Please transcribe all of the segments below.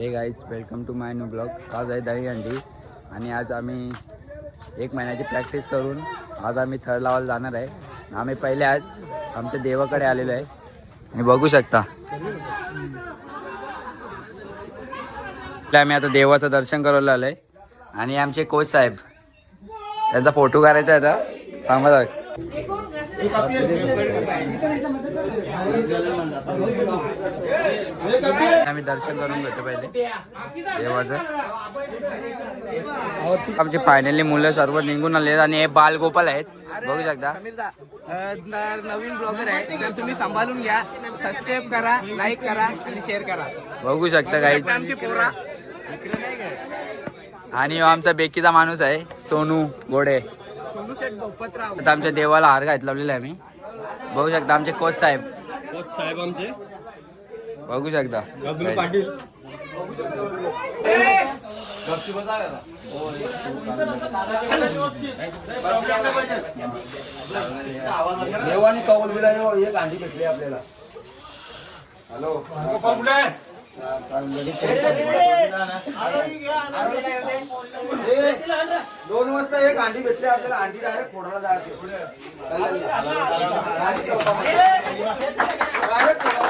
Hey guys welcome to my new blog आज आहे दही अंडी आणि आज आम्ही एक महिन्याची प्रॅक्टिस करून आज आम्ही थर्ड लावायला जाणार आहे. आम्ही पहिले आज आमच्या देवाकडे आलेलो आहे. आणि बघू शकता. आम्ही आता देवाचं दर्शन करायला आलो आहे आणि आमचे कोच साहेब त्यांचा फोटो काढायचा आहे आता. थांबा जरा. आम्ही दर्शन करून घेतो पहिले. देवाचं. आमचे फायनली मुलं सर्व निघून आले आणि हे बालगोपाल आहेत. बघू शकता. नवीन ब्लॉगर आहे. तर तुम्ही सांभाळून घ्या. सबस्क्राईब करा लाईक करा आणि शेअर करा. बघू शकता काही. आणि आमचा बेकीचा माणूस आहे सोनू गोडे. सोनू शेठ भोपतराव. आमच्या देवाला हार घातलेला आहे मी बघू शकता आमचे कोच साहेब. साहेब आमचे. बघू शकता. देवानी कौल बिला एक अंडी भेटली आपल्याला. हॅलो दोन वाजता एक अंडी भेटली आपल्याला अंडी डायरेक्ट फोडायला जायचं. Direct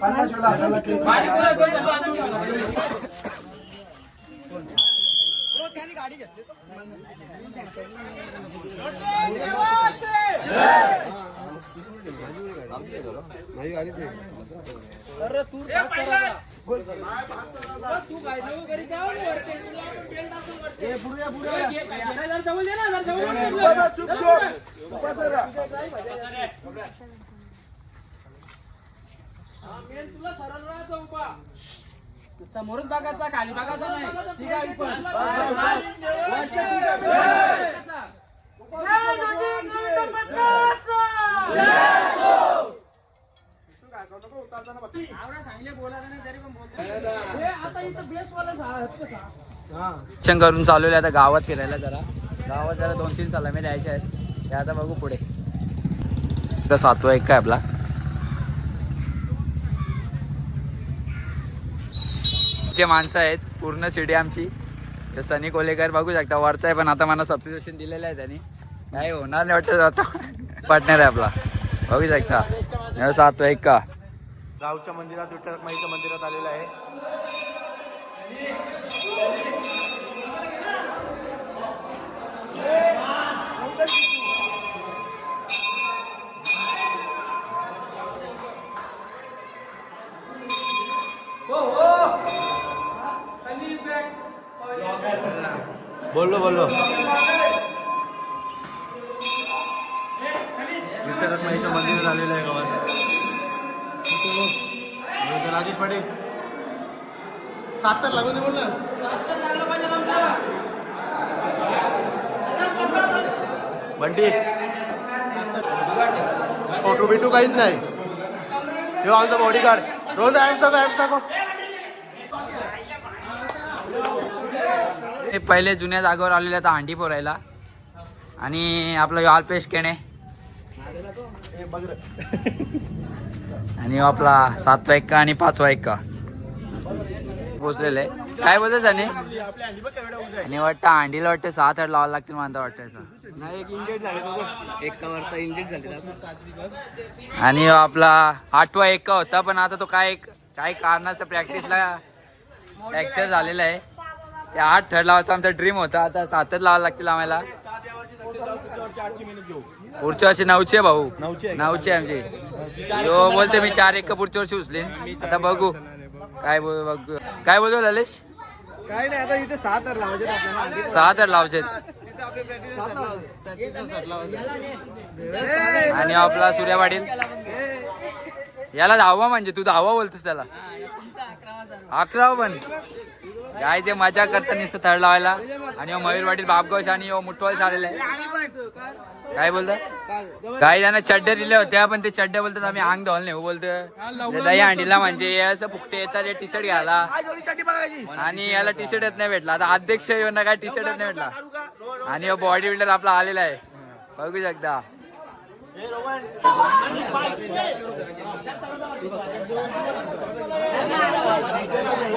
पन्नास वेळा हाताला केक चुप उपास राहा. समोरच बघायचा खाली बघायचा नाही ठीक आहे पण दर्शन करून चालू आता गावात फिरायला जरा. गावात जरा दोन तीन सलामी द्यायच्या आहेत. ते आता बघू पुढे. तर सातवा एक काय आपला. जे माणसं आहेत. पूर्ण शिडी आमची. तर सनी कोलेकर बघू शकता. वरचा आहे पण आता मला सबस्क्रिप्शन दिलेलं आहे त्यांनी. नाही होणार नाही वाटतं जातो पार्टनर आहे आपला. बघू शकता. सातवा एक का? गावच्या मंदिरात विठ्ठल माईच्या मंदिरात आलेला आहे. बोललो बोललो विठ्ठल माईच्या मंदिरात आलेलं आहे गावात. राजेश पाटील. सात तर लागून दे बोल बंटी. फोटो बिटू काहीच नाही. ह्यो आमचा बॉडी गार्ड रोज ॲप सांगो ॲप सांगो हे पहिले जुन्या जागेवर आलेले आता हांडी पोरायला. आणि आपला ह्यो अल्पेश केणे. आणि आपला सातवा एक्का आणि पाचवा एक्का. पोचलेले. काय बोलतोस आणि? आणि वाटतं हांडीला वाटतं सहा थड लावायला लागतील मला वाटतं नाही एक इंजेक्ट झाले तो एक कवरचा इंजेक्ट झाले आणि आपला आठवा एक्का होता पण आता तो काय काही कारणास्तव प्रॅक्टिसला फ्रॅक्चर झालेला आहे. ते आठ थर्ड लावायचा आमचा ड्रीम होता. आता सातच लावायला लागतील आम्हाला. पुढच्या वर्षी नऊचे भाऊ. नऊचे. आमचे. यो बोलते मी चार एक पुढच्या वर्षी उचले आता बघू. काय बोल बघू काय बोलतो ललेश? काय नाही आता इथे सहा तर लावायचे आपल्याला. सहा तर लावचे आणि आपला सूर्या पाटील. याला धावा म्हणजे तू धावा बोलतोस त्याला. अकरा पण. गाय जे मजा करता नुसतं थर्ड लावायला. आणि मयूर वाटील बापगोश आणि ह्यो मुठवाल आलेला आहे काय बोलतात काही जण चड्ड्या दिल्या होत्या पण ते चड्ड्या बोलतात आम्ही अंग धोल नाही बोलतोय. बोलतो दही अंडीला म्हणजे असं फुकटे येतात टी शर्ट घ्यायला. आणि याला टी शर्टच नाही भेटला. आता अध्यक्ष येऊन काय टी शर्टच नाही भेटला. आणि बॉडी बिल्डर आपला आलेला आहे. बघू शकता.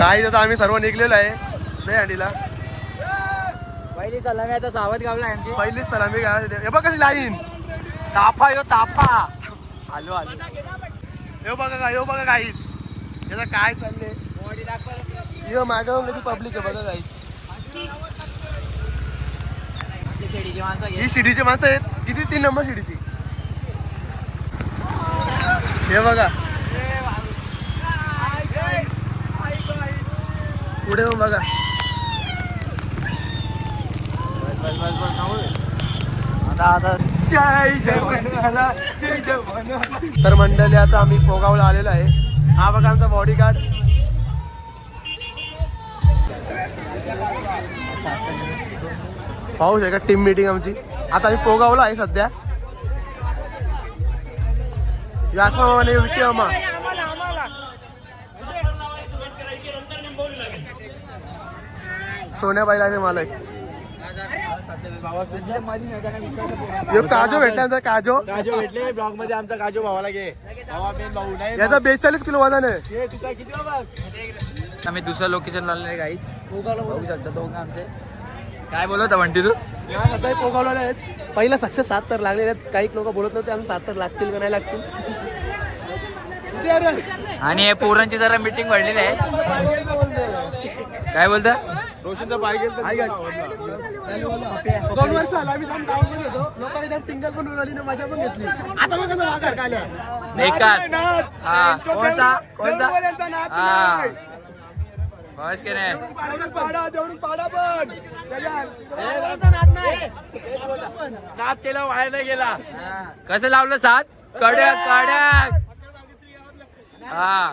काही आता आम्ही सर्व निघलेलो आहे. दही अंडीला पहिली सलामी आता सावध गावला यांची. पहिलीच सलामी काय हे बघ कशी लाईन. ताफा यो ताफा. आलो आलो. हे बघा काय हे बघा काहीच याचं काय चाललंय. हे मागं कधी पब्लिक आहे बघा काहीच ही शिडीची माणसं आहेत. किती? तीन नंबर शिडीची. हे बघा. पुढे हो बघा. आता तर मंडळी आता आम्ही पोगावला आलेलो आहे. हा बघा आमचा बॉडी गार्ड पाहू का टीम मीटिंग आमची. आता आम्ही पोगावला आहे सध्या. यासमाने विकी अमा सोन्याबाईला आहे मालक. यो काजो भेटला आमचा काजो. काजू भेटले ब्लॉगमध्ये आमचा काजू भावाला घे. भावा मेन भाऊ नाही याचा बेचाळीस किलो वजन आहे. हे तुझा किती बाबा आम्ही दुसरं लोकेशन लावलेलं गाईच बघू शकता दोघं आमचे. काय बोलत म्हणते तू? या सध्या पोगावलेले आहेत. पहिला सक्सेस सात तर लागलेले आहेत. काही लोक बोलत नव्हते आम्ही सात तर लागतील का नाही लागतील? आणि हे पोरांची जरा मीटिंग भरलेली आहे. काय बोलता रोशनचा पाहिजे दोन वर्ष आम्ही जाऊन मध्ये होतो. लोकांनी जाऊन टिंगल पण उडवली ना मजा पण घेतली. आता मग कसं वाकार काल्या बेकार हा कोणता कोणता यांचा नाद हा. बस की नाही पाडा देवरून पाडा पण. नाद केला वाया नाही गेला. कसं लावलं सात? कडक कडक. हा.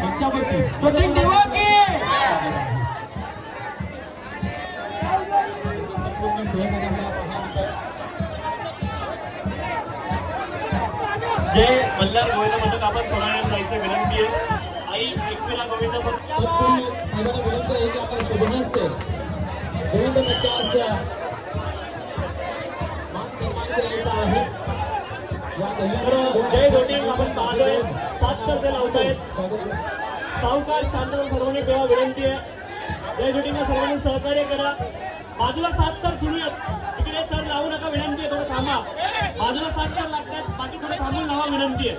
पंचावती चोटिंग गोविंद पथक आपण सोडायला जायचं विनंती है आई एकमेला गोविंद साधारण विनंती आहे. की आपण गोविंद पथकाच्या मान जय गोटी आपण पाहतोय. सात कर्ज लावतायत. सावकाश शांतवर सर्वांनी तेव्हा विनंती आहे. या बोटिंगला सर्वांनी सहकार्य करा. बाजूला सात तर सुरू आहेत तिकडे तर लावू नका विनंती आहे थोडं थांबा. बाजूला सात तर लागतात बाकी थोडं थांबून लावा विनंती आहे.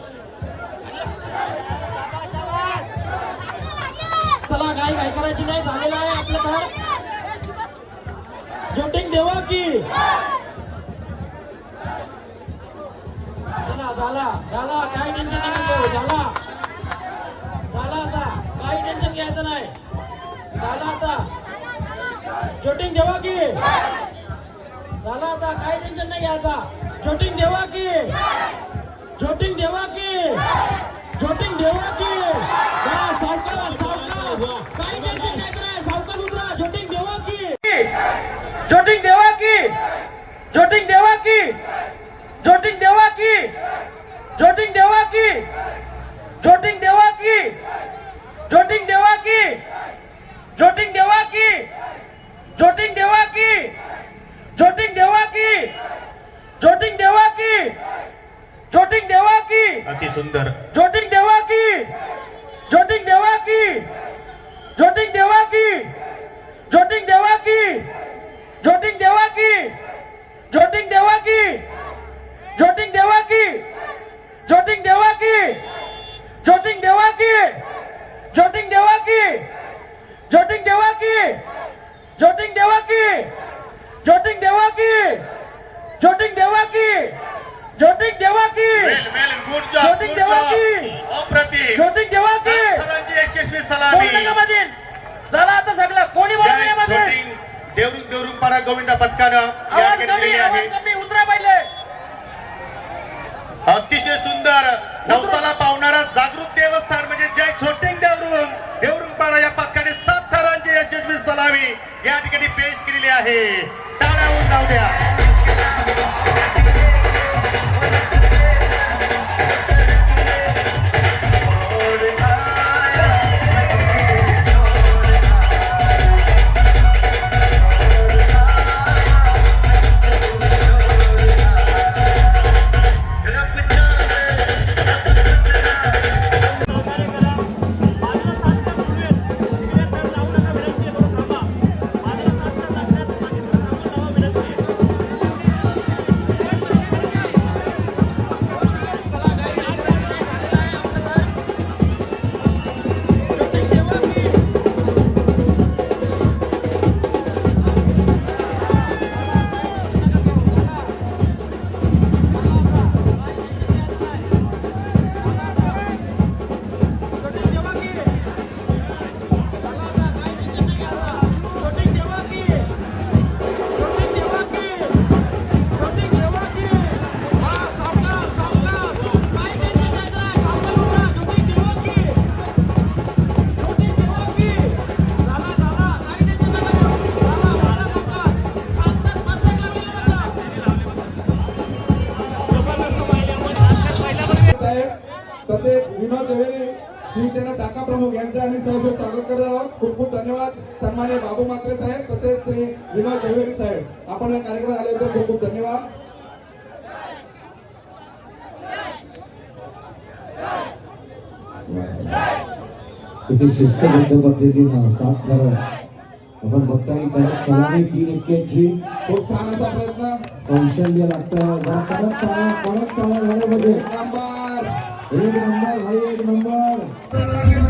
चला काही काय करायची नाही झालेलं आहे आपलं तर जोटिंग देवा की. झाला झाला काय टेन्शन नका झाला. टेन्शन घ्यायचं नाही. झाला आता. शूटिंग देवा की? झाला आता. काही टेन्शन नाही घ्यायचा शूटिंग देवा की? शूटिंग देवा की? शूटिंग देवा की? हा, सावकाश सावकाश काही टेन्शन घ्यायचं नाही. उतरा. शूटिंग देवा की? जोटिंग देवा की? जोटिंग देवा की? 诶 शाखा प्रमुख यांचे आम्ही सहर्ष स्वागत करत आहोत. खूप खूप धन्यवाद. सन्मान्य बाबू मात्रे साहेब तसेच श्री विनोद जवेरी साहेब. आपण या कार्यक्रमात आल्याबद्दल खूप खूप धन्यवाद. किती शिस्तबद्ध पद्धतीनं सात थर आपण बघताय कडक सलामी तीन एक्क्यांची खूप छान असा प्रयत्न. कौशल्य लागतं. जरा कडक टाळ्या कडक टाळ्या झाल्यामध्ये. एक नंबर. एक नंबर भाई एक नंबर.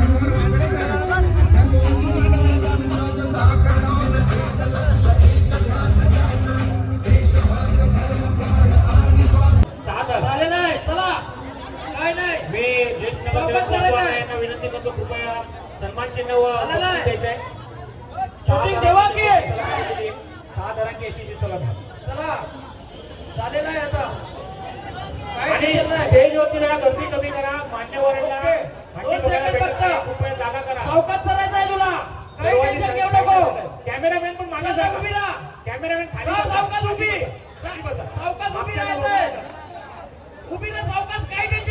यांना विनंती करतो कृपया सन्मान चिन्ह देवा की. सहा दरांची यशस्वी सलामी चला. झालेला आहे आता. आणि स्टेजवरती जरा गर्दी कमी करा मान्यवरांना हंडी बघायला भेटत नाही. कृपया जागा करा. सावकाश करायचं आहे तुला. काही टेन्शन घेऊ नको. कॅमेरामॅन पण मागे जा उभी राहा. कॅमेरामॅन खाली सावकाश उभी. खाली बसा. सावकाश उभी राहायचं उभी राहा सावकाश काही tension